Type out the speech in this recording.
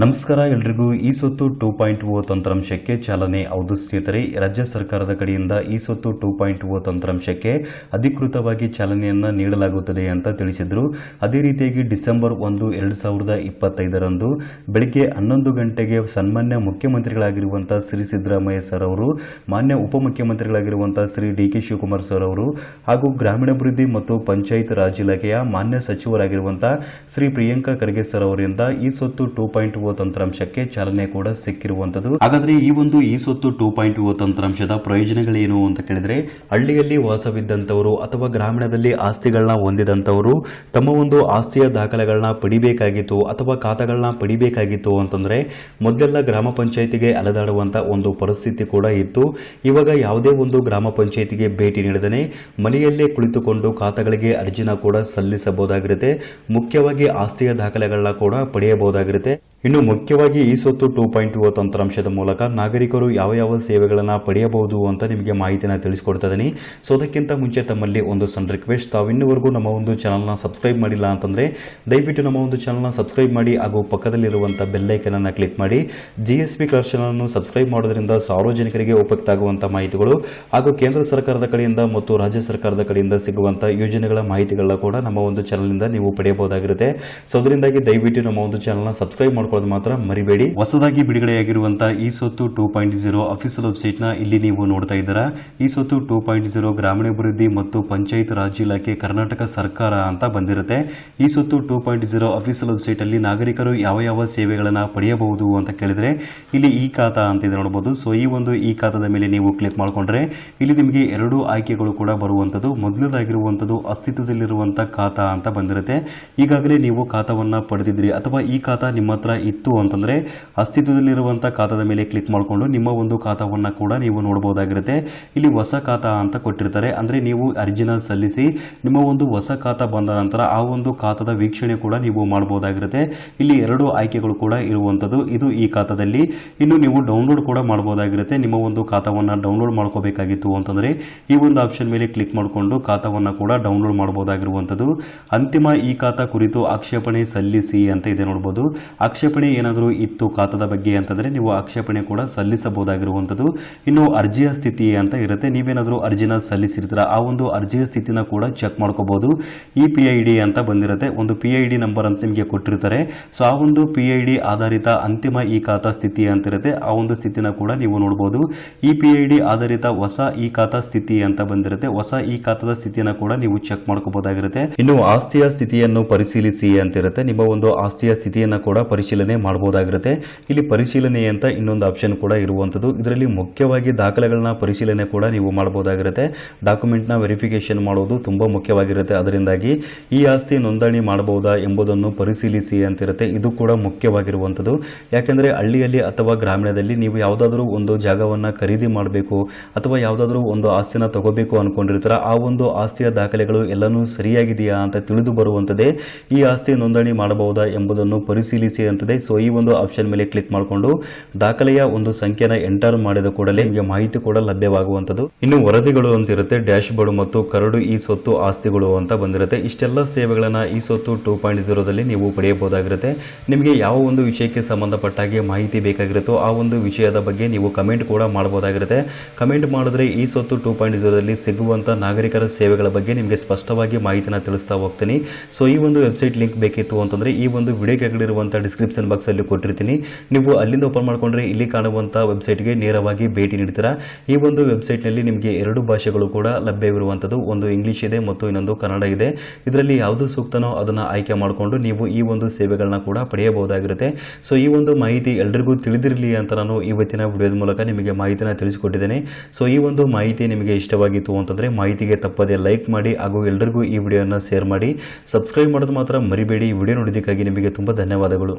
ನಮಸ್ಕಾರ ಎಲ್ರಿಗೂ. ಈ ಸೊತ್ತು ಟೂ ಪಾಯಿಂಟ್ ಓ ತಂತ್ರಾಂಶಕ್ಕೆ ಚಾಲನೆ. ಹೌದು ಸ್ನೇಹಿತರೆ, ರಾಜ್ಯ ಸರ್ಕಾರದ ಕಡೆಯಿಂದ ಈ ಸೊತ್ತು ಟೂ ಪಾಯಿಂಟ್ ಓ ತಂತ್ರಾಂಶಕ್ಕೆ ಅಧಿಕೃತವಾಗಿ ಚಾಲನೆಯನ್ನು ನೀಡಲಾಗುತ್ತದೆ ಅಂತ ತಿಳಿಸಿದರು. ಅದೇ ರೀತಿಯಾಗಿ ಡಿಸೆಂಬರ್ ಒಂದು, ಎರಡು ಸಾವಿರದ ಇಪ್ಪತ್ತೈದರಂದು ಬೆಳಗ್ಗೆ ಹನ್ನೊಂದು ಗಂಟೆಗೆ ಸನ್ಮಾನ್ಯ ಮುಖ್ಯಮಂತ್ರಿಗಳಾಗಿರುವಂಥ ಶ್ರೀ ಸಿದ್ದರಾಮಯ್ಯ ಸರ್ ಅವರು, ಮಾನ್ಯ ಉಪಮುಖ್ಯಮಂತ್ರಿಗಳಾಗಿರುವಂಥ Shri D K Shivakumar sir ಅವರು, ಹಾಗೂ ಗ್ರಾಮೀಣಾಭಿವೃದ್ಧಿ ಮತ್ತು ಪಂಚಾಯತ್ ರಾಜ್ ಇಲಾಖೆಯ ಮಾನ್ಯ ಸಚಿವರಾಗಿರುವಂಥ ಶ್ರೀ ಪ್ರಿಯಾಂಕಾ ಖರ್ಗೆ ಸರ್ ಅವರಿಂದ ಈ ಸೊತ್ತು ಟೂ ಪಾಯಿಂಟ್ ಓ ತಂತ್ರಾಂಶಕ್ಕೆ ಚಾಲನೆ ಕೂಡ ಸಿಕ್ಕಿರುವಂತದ್ದು ಹಾಗಾದ್ರೆ ಈ ಒಂದು ಈ ಸೊತ್ತು ಟೂ ಪಾಯಿಂಟ್ ಓ ತಂತ್ರಾಂಶದ ಪ್ರಯೋಜನಗಳೇನು ಅಂತ ಕೇಳಿದ್ರೆ, ಹಳ್ಳಿಯಲ್ಲಿ ವಾಸವಿದ್ದಂತವರು ಅಥವಾ ಗ್ರಾಮೀಣದಲ್ಲಿ ಆಸ್ತಿಗಳನ್ನ ಹೊಂದಿದಂತವರು ತಮ್ಮ ಒಂದು ಆಸ್ತಿಯ ದಾಖಲೆಗಳನ್ನ ಪಡಿಬೇಕಾಗಿತ್ತು ಅಥವಾ ಖಾತಾಗಳನ್ನ ಪಡಿಬೇಕಾಗಿತ್ತು ಅಂತಂದ್ರೆ, ಮೊದಲೆಲ್ಲ ಗ್ರಾಮ ಪಂಚಾಯಿತಿಗೆ ಅಲೆದಾಡುವಂತ ಒಂದು ಪರಿಸ್ಥಿತಿ ಕೂಡ ಇತ್ತು. ಇವಾಗ ಯಾವುದೇ ಒಂದು ಗ್ರಾಮ ಪಂಚಾಯಿತಿಗೆ ಭೇಟಿ ನೀಡದೇ ಮನೆಯಲ್ಲೇ ಕುಳಿತುಕೊಂಡು ಖಾತಾಗಳಿಗೆ ಅರ್ಜಿನ ಕೂಡ ಸಲ್ಲಿಸಬಹುದಾಗಿರುತ್ತೆ. ಮುಖ್ಯವಾಗಿ ಆಸ್ತಿಯ ದಾಖಲೆಗಳನ್ನ ಕೂಡ ಪಡೆಯಬಹುದಾಗಿರುತ್ತೆ. ಇನ್ನು ಮುಖ್ಯವಾಗಿ ಈ ಸೊತ್ತು ಟೂ ಪಾಯಿಂಟ್ ಟೂ ತಂತ್ರಾಂಶದ ಮೂಲಕ ನಾಗರಿಕರು ಯಾವ ಯಾವ ಸೇವೆಗಳನ್ನು ಪಡೆಯಬಹುದು ಅಂತ ನಿಮಗೆ ಮಾಹಿತಿನ ತಿಳಿಸ್ಕೊಡ್ತಾ ಇದ್ದೀನಿ ಸೊ ಅದಕ್ಕಿಂತ ಮುಂಚೆ ತಮ್ಮಲ್ಲಿ ಒಂದು ಸಣ್ಣ ರಿಕ್ವೆಸ್ಟ್ ತಾವು ಇನ್ನೂವರೆಗೂ ನಮ್ಮ ಒಂದು ಚಾನಲ್ನ ಸಬ್ಸ್ಕ್ರೈಬ್ ಮಾಡಿಲ್ಲ ಅಂತಂದರೆ ದಯವಿಟ್ಟು ನಮ್ಮ ಒಂದು ಚಾನಲ್ನ ಸಬ್ಸ್ಕ್ರೈಬ್ ಮಾಡಿ ಹಾಗೂ ಪಕ್ಕದಲ್ಲಿರುವಂಥ ಬೆಲ್ಲೈಕನನ್ನು ಕ್ಲಿಕ್ ಮಾಡಿ. ಜಿ ಎಸ್ ಬಿ ಚಾನಲ್ನ ಸಬ್ಸ್ಕ್ರೈಬ್ ಮಾಡೋದ್ರಿಂದ ಸಾರ್ವಜನಿಕರಿಗೆ ಉಪಯುಕ್ತ ಆಗುವಂಥ ಮಾಹಿತಿಗಳು ಹಾಗೂ ಕೇಂದ್ರ ಸರ್ಕಾರದ ಕಡೆಯಿಂದ ಮತ್ತು ರಾಜ್ಯ ಸರ್ಕಾರದ ಕಡೆಯಿಂದ ಸಿಗುವಂಥ ಯೋಜನೆಗಳ ಮಾಹಿತಿಗಳನ್ನ ಕೂಡ ನಮ್ಮ ಒಂದು ಚಾನಲ್ನಿಂದ ನೀವು ಪಡೆಯಬಹುದಾಗಿರುತ್ತೆ. ಸೊ ಅದರಿಂದಾಗಿ ದಯವಿಟ್ಟು ನಮ್ಮ ಒಂದು ಚಾನಲ್ನ ಸಬ್ಸ್ಕ್ರೈಬ್ ಮಾಡ್ಕೊಳ್ಳೋದು ಮಾತ್ರ ಮರಿಬೇಡಿ. ಹೊಸದಾಗಿ ಬಿಡುಗಡೆಯಾಗಿರುವಂತಹ ಈ ಸೊತ್ತು ಟೂ ಪಾಯಿಂಟ್ ಜೀರೋ ಅಫಿಷಿಯಲ್ನ ಇಲ್ಲಿ ನೀವು ನೋಡ್ತಾ ಇದ್ದೀರಾ. ಈ ಸೊತ್ತು ಟೂ ಪಾಯಿಂಟ್ ಜೀರೋ ಗ್ರಾಮೀಣಾಭಿವೃದ್ಧಿ ಮತ್ತು ಪಂಚಾಯತ್ ರಾಜ್ ಇಲಾಖೆ ಕರ್ನಾಟಕ ಸರ್ಕಾರ ಅಂತ ಬಂದಿರುತ್ತೆ. ಈ ಸೊತ್ತು two point zero official website ಅಲ್ಲಿ ನಾಗರಿಕರು ಯಾವ ಯಾವ ಸೇವೆಗಳನ್ನು ಪಡೆಯಬಹುದು ಅಂತ ಕೇಳಿದ್ರೆ ಇಲ್ಲಿ ಈ ಖಾತಾ ಅಂತ ಇದೆ ನೋಡಬಹುದು ಸೊ, ಈ ಒಂದು ಈ ಖಾತಾದ ಮೇಲೆ ನೀವು ಕ್ಲಿಕ್ ಮಾಡಿಕೊಂಡ್ರೆ ಇಲ್ಲಿ ನಿಮಗೆ ಎರಡು ಆಯ್ಕೆಗಳು ಕೂಡ ಬರುವಂತದ್ದು ಮೊದಲದಾಗಿರುವಂಥದ್ದು ಅಸ್ತಿತ್ವದಲ್ಲಿರುವಂತಹ ಖಾತಾ ಅಂತ ಬಂದಿರುತ್ತೆ. ಈಗಾಗಲೇ ನೀವು ಖಾತಾವನ್ನ ಪಡೆದಿದ್ರಿ ಅಥವಾ ಈ ಖಾತಾ ನಿಮ್ಮ ಹತ್ರ ಇತ್ತು ಅಂತಂದರೆ ಅಸ್ತಿತ್ವದಲ್ಲಿರುವಂಥ ಖಾತಾದ ಮೇಲೆ ಕ್ಲಿಕ್ ಮಾಡಿಕೊಂಡು ನಿಮ್ಮ ಒಂದು ಖಾತಾವನ್ನ ಕೂಡ ನೀವು ನೋಡಬಹುದಾಗಿರುತ್ತೆ ಇಲ್ಲಿ ಹೊಸ ಖಾತಾ ಅಂತ ಕೊಟ್ಟಿರ್ತಾರೆ. ಅಂದರೆ ನೀವು ಅರ್ಜಿನ ಸಲ್ಲಿಸಿ ನಿಮ್ಮ ಒಂದು ಹೊಸ ಖಾತಾ ಬಂದ ನಂತರ ಆ ಒಂದು ಖಾತಾದ ವೀಕ್ಷಣೆ ಕೂಡ ನೀವು ಮಾಡಬಹುದಾಗಿರುತ್ತೆ ಇಲ್ಲಿ ಎರಡು ಆಯ್ಕೆಗಳು ಕೂಡ ಇರುವಂಥದ್ದು ಇದು ಈ ಖಾತಾದಲ್ಲಿ. ಇನ್ನು ನೀವು ಡೌನ್ಲೋಡ್ ಕೂಡ ಮಾಡಬಹುದಾಗಿರುತ್ತೆ ನಿಮ್ಮ ಒಂದು ಖಾತಾವನ್ನು ಡೌನ್ಲೋಡ್ ಮಾಡ್ಕೋಬೇಕಾಗಿತ್ತು ಅಂತಂದರೆ ಈ ಒಂದು ಆಪ್ಷನ್ ಮೇಲೆ ಕ್ಲಿಕ್ ಮಾಡಿಕೊಂಡು ಖಾತಾವನ್ನು ಕೂಡ ಡೌನ್ಲೋಡ್ ಮಾಡ್ಬೋದಾಗಿರುವಂಥದ್ದು ಅಂತಿಮ ಈ ಖಾತಾ ಕುರಿತು ಆಕ್ಷೇಪಣೆ ಸಲ್ಲಿಸಿ ಅಂತ ಇದೆ ನೋಡಬಹುದು ಆಕ್ಷೇಪಣೆ ಏನಾದರೂ ಇತ್ತು ಖಾತಾದ ಬಗ್ಗೆ ಅಂತಂದ್ರೆ ನೀವು ಆಕ್ಷೇಪಣೆ ಕೂಡ ಸಲ್ಲಿಸಬಹುದಾಗಿರುವಂಥದ್ದು. ಇನ್ನು ಅರ್ಜಿಯ ಸ್ಥಿತಿ ಅಂತ ಇರುತ್ತೆ. ನೀವೇನಾದರೂ ಅರ್ಜಿನ ಸಲ್ಲಿಸಿರ್ತೀರ? ಆ ಒಂದು ಅರ್ಜಿಯ ಸ್ಥಿತಿನ ಕೂಡ ಚೆಕ್ ಮಾಡ್ಕೋಬಹುದು. ಈ ಪಿ ಅಂತ ಬಂದಿರುತ್ತೆ. ಒಂದು ಪಿ ಐ ಡಿ ನಂಬರ್ ಅಂತ ನಿಮಗೆ ಕೊಟ್ಟಿರ್ತಾರೆ. ಸೊ, ಆ ಒಂದು ಪಿ ಐ ಡಿ ಆಧಾರಿತ ಅಂತಿಮ ಈ ಖಾತಾ ಸ್ಥಿತಿ ಅಂತ ಇರುತ್ತೆ. ಆ ಒಂದು ಸ್ಥಿತಿನ ಕೂಡ ನೀವು ನೋಡಬಹುದು ಈ ಪಿ ಆಧಾರಿತ ಹೊಸ ಈ ಖಾತಾ ಸ್ಥಿತಿ ಅಂತ ಬಂದಿರುತ್ತೆ. ಹೊಸ ಈ ಖಾತಾದ ಸ್ಥಿತಿನ ಕೂಡ ನೀವು ಚೆಕ್ ಮಾಡ್ಕೋಬಹುದಾಗಿರುತ್ತೆ. ಇನ್ನು ಆಸ್ತಿಯ ಸ್ಥಿತಿಯನ್ನು ಪರಿಶೀಲಿಸಿ ಅಂತ ಇರುತ್ತೆ. ನಿಮ್ಮ ಒಂದು ಆಸ್ತಿಯ ಸ್ಥಿತಿಯನ್ನು ಕೂಡ ಪರಿಶೀಲನೆ ಮಾಡಬಹುದಾಗಿರುತ್ತೆ. ಇಲ್ಲಿ ಪರಿಶೀಲನೆ ಅಂತ ಇನ್ನೊಂದು ಆಪ್ಷನ್ ಕೂಡ ಇರುವಂತದ್ದು. ಇದರಲ್ಲಿ ಮುಖ್ಯವಾಗಿ ದಾಖಲೆಗಳನ್ನ ಪರಿಶೀಲನೆ ಕೂಡ ನೀವು ಮಾಡಬಹುದಾಗಿರುತ್ತೆ. ಡಾಕ್ಯುಮೆಂಟ್ನ ವೆರಿಫಿಕೇಶನ್ ಮಾಡೋದು ತುಂಬಾ ಮುಖ್ಯವಾಗಿರುತ್ತೆ. ಅದರಿಂದಾಗಿ ಈ ಆಸ್ತಿ ನೋಂದಣಿ ಮಾಡಬಹುದಾ ಎಂಬುದನ್ನು ಪರಿಶೀಲಿಸಿ ಅಂತಿರುತ್ತೆ. ಇದು ಕೂಡ ಮುಖ್ಯವಾಗಿರುವಂಥದ್ದು ಯಾಕೆಂದ್ರೆ ಹಳ್ಳಿಯಲ್ಲಿ ಅಥವಾ ಗ್ರಾಮೀಣದಲ್ಲಿ ನೀವು ಯಾವುದಾದ್ರೂ ಒಂದು ಜಾಗವನ್ನ ಖರೀದಿ ಮಾಡಬೇಕು ಅಥವಾ ಯಾವುದಾದ್ರೂ ಒಂದು ಆಸ್ತಿನ ತಗೋಬೇಕು ಅನ್ಕೊಂಡಿರ್ತಾರ, ಆ ಒಂದು ಆಸ್ತಿಯ ದಾಖಲೆಗಳು ಎಲ್ಲನೂ ಸರಿಯಾಗಿದೆಯಾ ಅಂತ ತಿಳಿದು ಬರುವಂಥದ್ದೇ ಈ ಆಸ್ತಿ ನೋಂದಣಿ ಮಾಡಬಹುದಾ ಎಂಬುದನ್ನು ಪರಿಶೀಲಿಸಿ ಅಂತದೆ. ಸೊ ಈ ಒಂದು ಆಪ್ಷನ್ ಮೇಲೆ ಕ್ಲಿಕ್ ಮಾಡಿಕೊಂಡು ದಾಖಲೆಯ ಒಂದು ಸಂಖ್ಯೆನ ಎಂಟರ್ ಮಾಡಿದ ಕೂಡಲೇ ನಿಮಗೆ ಮಾಹಿತಿ ಕೂಡ ಲಭ್ಯವಾಗುವಂಥದ್ದು. ಇನ್ನು ವರದಿಗಳು ಅಂತ ಇರುತ್ತೆ ಡ್ಯಾಶ್ ಬೋರ್ಡ್ ಮತ್ತು ಕರಡು ಈ ಸೊತ್ತು ಆಸ್ತಿಗಳು ಅಂತ ಬಂದಿರುತ್ತೆ. ಇಷ್ಟೆಲ್ಲ ಸೇವೆಗಳನ್ನ ಈ ಸೊತ್ತು ಟೂ ಪಾಯಿಂಟ್ ಜೀರೋದಲ್ಲಿ ನೀವು ಪಡೆಯಬಹುದಾಗಿರುತ್ತೆ. ನಿಮಗೆ ಯಾವ ಒಂದು ವಿಷಯಕ್ಕೆ ಸಂಬಂಧಪಟ್ಟ ಹಾಗೆ ಮಾಹಿತಿ ಬೇಕಾಗಿರುತ್ತೋ ಆ ಒಂದು ವಿಷಯದ ಬಗ್ಗೆ ನೀವು ಕಮೆಂಟ್ ಕೂಡ ಮಾಡಬಹುದಾಗಿರುತ್ತೆ. ಕಮೆಂಟ್ ಮಾಡಿದ್ರೆ ಈ ಸೊತ್ತು ಟೂ ಪಾಯಿಂಟ್ ಜೀರೋದಲ್ಲಿ ಸಿಗುವಂತ ನಾಗರಿಕರ ಸೇವೆಗಳ ಬಗ್ಗೆ ನಿಮಗೆ ಸ್ಪಷ್ಟವಾಗಿ ಮಾಹಿತಿನ ತಿಳಿಸ್ತಾ ಹೋಗ್ತೀನಿ. ಸೊ ಈ ಒಂದು ವೆಬ್ಸೈಟ್ ಲಿಂಕ್ ಬೇಕಿತ್ತು ಅಂತಂದ್ರೆ ಈ ಒಂದು ವಿಡಿಯೋ ಕೆಳಗಿರುವಂತಹ ಡಿಸ್ಕ್ರಿಪ್ಷನ್ ಬಾಕ್ಸ್ ಅಲ್ಲಿ ಕೊಟ್ಟಿರ್ತೀನಿ. ನೀವು ಅಲ್ಲಿಂದ ಓಪನ್ ಮಾಡಿಕೊಂಡ್ರೆ ಇಲ್ಲಿ ಕಾಣುವಂತ ವೆಬ್ಸೈಟ್ಗೆ ನೇರವಾಗಿ ಭೇಟಿ ನೀಡ್ತೀರಾ ಈ ಒಂದು ವೆಬ್ಸೈಟ್ನಲ್ಲಿ ನಿಮಗೆ ಎರಡು ಭಾಷೆಗಳು ಕೂಡ ಲಭ್ಯವಿರುವಂತದ್ದು. ಒಂದು ಇಂಗ್ಲಿಷ್ ಇದೆ ಮತ್ತು ಇನ್ನೊಂದು ಕನ್ನಡ ಇದೆ. ಇದರಲ್ಲಿ ಯಾವುದು ಸೂಕ್ತನೋ ಅದನ್ನ ಆಯ್ಕೆ ಮಾಡಿಕೊಂಡು ನೀವು ಈ ಒಂದು ಸೇವೆಗಳನ್ನ ಕೂಡ ಪಡೆಯಬಹುದಾಗಿರುತ್ತೆ. ಸೊ ಈ ಒಂದು ಮಾಹಿತಿ ಎಲ್ರಿಗೂ ತಿಳಿದಿರಲಿ ಅಂತ ನಾನು ಇವತ್ತಿನ ವಿಡಿಯೋದ ಮೂಲಕ ನಿಮಗೆ ಮಾಹಿತಿನ ತಿಳಿಸಿಕೊಟ್ಟಿದ್ದೇನೆ. ಸೊ ಈ ಒಂದು ಮಾಹಿತಿ ನಿಮಗೆ ಇಷ್ಟವಾಗಿತ್ತು ಅಂತಂದ್ರೆ ಮಾಹಿತಿಗೆ ತಪ್ಪದೆ ಲೈಕ್ ಮಾಡಿ ಹಾಗೂ ಎಲ್ರಿಗೂ ಈ ವಿಡಿಯೋನ ಶೇರ್ ಮಾಡಿ. ಸಬ್ಸ್ಕ್ರೈಬ್ ಮಾಡೋದು ಮಾತ್ರ ಮರಿಬೇಡಿ. ವಿಡಿಯೋ ನೋಡಿದ್ದಕ್ಕಾಗಿ ನಿಮಗೆ ತುಂಬ ಧನ್ಯವಾದಗಳು.